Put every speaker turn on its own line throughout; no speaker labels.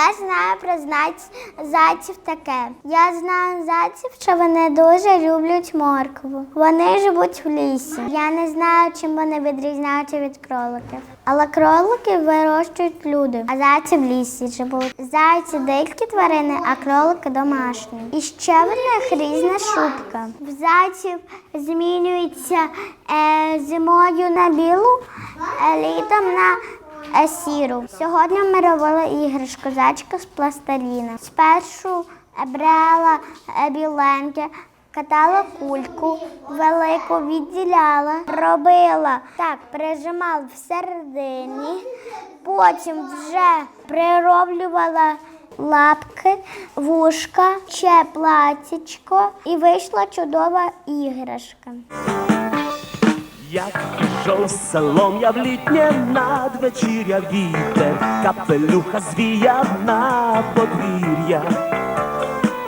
Я знаю про зайців таке. Я знаю зайців, що вони дуже люблять моркву. Вони живуть в лісі. Я не знаю, чим вони відрізняються від кроликів. Але кролики вирощують люди, а зайці в лісі живуть. Зайці дикі тварини, а кролики домашні. І ще в них різна шубка. В зайців змінюється е, зимою на білу, е, літом на е, сіру. Сьогодні ми робили іграшку зайчика з пластиліна. Спершу брала біленьке, катала кульку, велику відділяла, робила так, прижимала всередині, потім вже прироблювала лапки, вушка, ще платічко і вийшла чудова іграшка.
Як пішов селом я в літнє надвечір'я вітер, капелюха звіяв на подвір'я.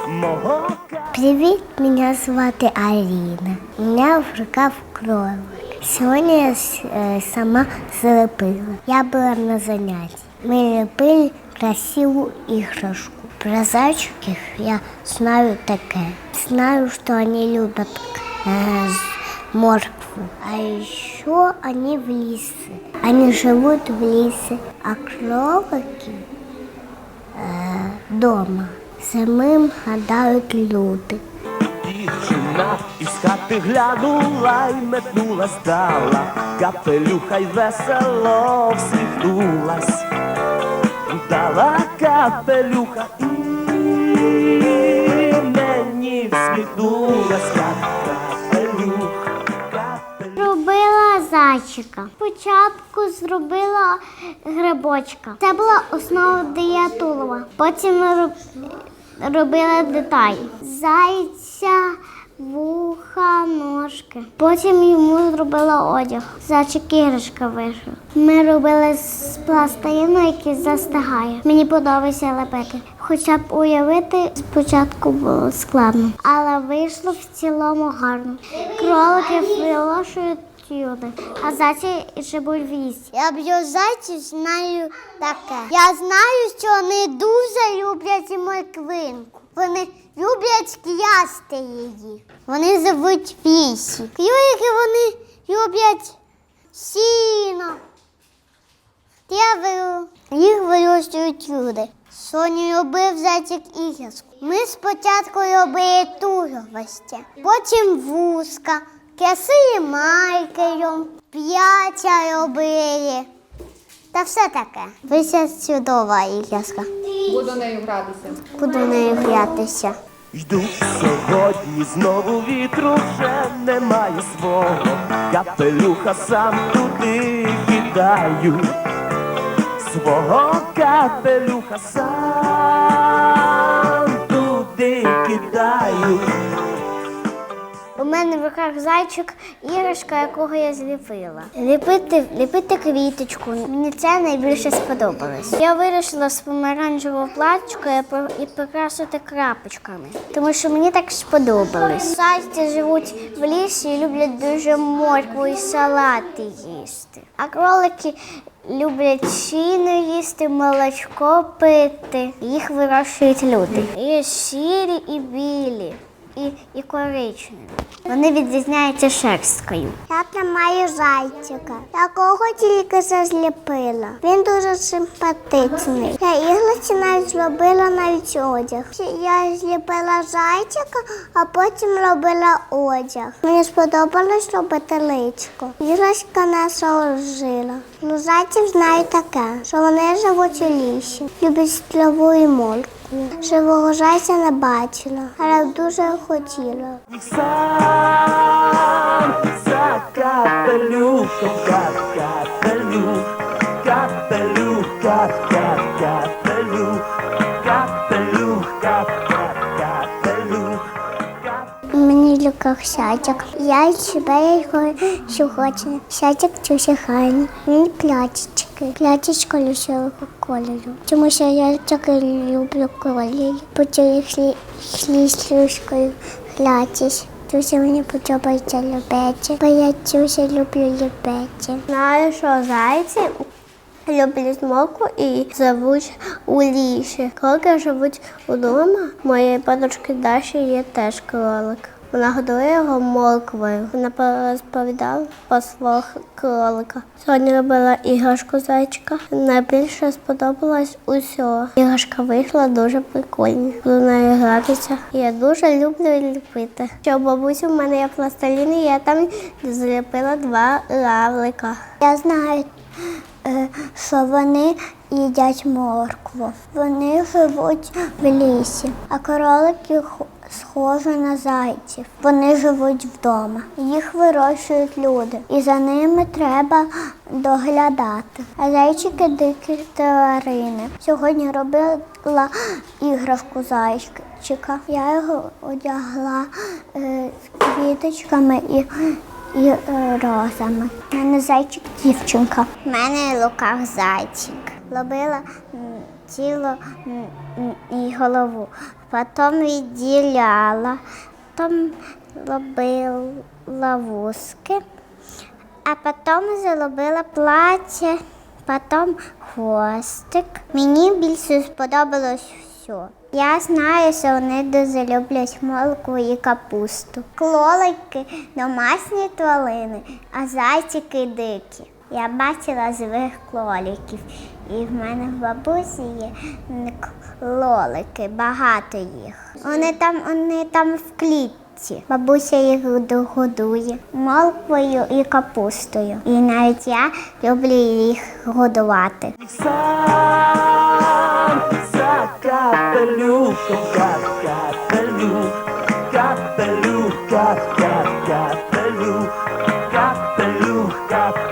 Мого ка-
Привіт, мене звати Аліна. У мене в руках кролик. Сьогодні я с- е, сама злепила. Я була на занятті. Ми ліпили красиву іграшку. Про зайчиків я знаю таке. Знаю, що вони люблять е, з- Моркву. А еще они в лесе. Они живут в лесе, а кролики э, дома. Самим гадають люди.
Дівчина із хати глянула й метнула здала, капелюха й весело всміхнулась, дала капелюха і мені всміхнулась,
зайчика. Спочатку зробила грибочка. Це була основа діятулова. Потім робила деталі. Зайця, вуха, ножки. Потім йому зробила одяг. Зайчик іграшка вийшов. Ми робили з пластиліну, який застигає. Мені подобається лепити. Хоча б уявити спочатку було складно, але вийшло в цілому гарно. Кролики вилошують люди, а зайці живуть в лісі. Я б'ю зайців, знаю таке. Я знаю, що вони дуже люблять морквинку. Вони люблять клясти її. Вони живуть в лісі. Кролики вони люблять сіно. Траву. Їх вирощують люди. Соня робив зайчик іграшку. Ми спочатку робили туговості, потім вузка, кисили майкою, п'ятя робили. Та все таке. Вися чудова іграшка.
Буду нею гратися.
Буду нею гратися.
Йду сьогодні знову вітру вже немає свого, капелюха сам туди кидаю, свого капелюха сам туди кидаю.
Мене в руках зайчик, іграшка, якого я зліпила. Ліпити, ліпити квіточку. Мені це найбільше сподобалось. Я вирішила з помаранчевого платочка і по- і прикрасити крапочками, тому що мені так сподобалось. Зайці живуть в лісі і люблять дуже моркву і салати їсти. А кролики люблять сіно їсти, молочко пити. Їх вирощують люди. Є сірі і білі і, і коричневі. Вони відрізняються шерсткою. Я тримаю зайчика, якого тільки зазліпила. Він дуже симпатичний. Я іграшці навіть зробила навіть одяг. Я зліпила зайчика, а потім робила одяг. Мені сподобалось робити личко. Іграшка нас жила. Ну, зайців знаю таке, що вони живуть у лісі, люблять траву і моркву. Живого зайця не бачила, але дуже хотіла.
Сам за капелюх, капелюх, кап, кап, капелюх, капелюх,
В сятик. Я себе його сьогодні. Сятик дуже гарний. Він плячечки. Плячечка лісового кольору. Тому що я таки люблю кольорі. Потім їх слізкою глятись. Дуже мені подобається любеті, бо я дуже люблю любеті. Знаю, що зайці Люблять моркву і живуть у. Кролики живуть удома. Моєї подружки Даші є теж кролик. Вона годує його морквою. Вона розповідала про свого кролика. Сьогодні робила іграшку зайчика. Найбільше сподобалось усе. Іграшка вийшла дуже прикольна. Буду нею гратися. Я дуже люблю ліпити. Що бабусі в мене є пластилін, я там зліпила два равлика. Я знаю е, що вони їдять моркву. Вони живуть в лісі, а кролики схожі на зайців. Вони живуть вдома. Їх вирощують люди, і за ними треба доглядати. А зайчики дикі тварини. Сьогодні робила іграшку зайчика. Я його одягла е, з квіточками і і е, розами. У мене зайчик дівчинка. У мене в руках зайчик. Лобила тіло і голову. Потім відділяла, потім робила вузки, а потім заробила плаття, потім хвостик. Мені більше сподобалось все. Я знаю, що вони дуже люблять моркву і капусту. Клолики домашні тварини, а зайчики дикі. Я бачила живих клоликів. І в мене в бабусі є м, клолики, багато їх. Вони там, вони там в клітці. Бабуся їх годує морквою і капустою. І навіть я люблю їх годувати.
Сам за капелюхом, капелюх, капелюх, кап, кап, капелюх, капелюх, кап, кап, капелюх,